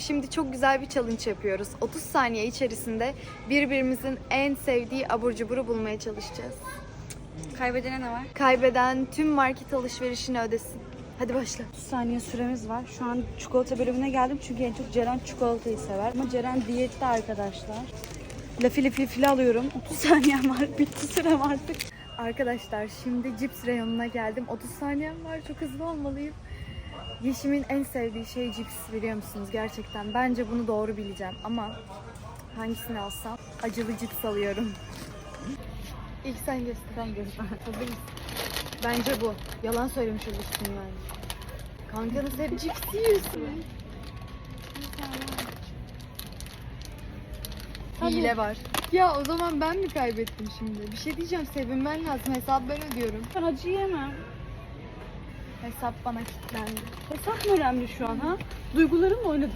Şimdi çok güzel bir challenge yapıyoruz. 30 saniye içerisinde birbirimizin en sevdiği abur cuburu bulmaya çalışacağız. Kaybedene ne var? Kaybeden tüm market alışverişini ödesin. Hadi başla. 30 saniye süremiz var. Şu an çikolata bölümüne geldim çünkü en çok Ceren çikolatayı sever. Ama Ceren diyette arkadaşlar. Lafili filfili alıyorum. 30 saniyem var. Bitti sürem artık. Arkadaşlar şimdi cips reyonuna geldim. 30 saniyem var. Çok hızlı olmalıyım. Yeşim'in en sevdiği şey cips biliyor musunuz gerçekten? Bence bunu doğru bileceğim ama hangisini alsam? Acılı cips alıyorum. İlk sen göster. Ben göster. Bence bu. Yalan söylemiş olursun yani. Kankanız hep cips yiyorsun. Hile var. Ya o zaman ben mi kaybettim şimdi? Bir şey diyeceğim sevinmen lazım. Hesap ben ödüyorum. Ben acı yemem. Hesap bana kilitlendi. Hesap mı önemli şu an ha? Duygularım mı oynadı?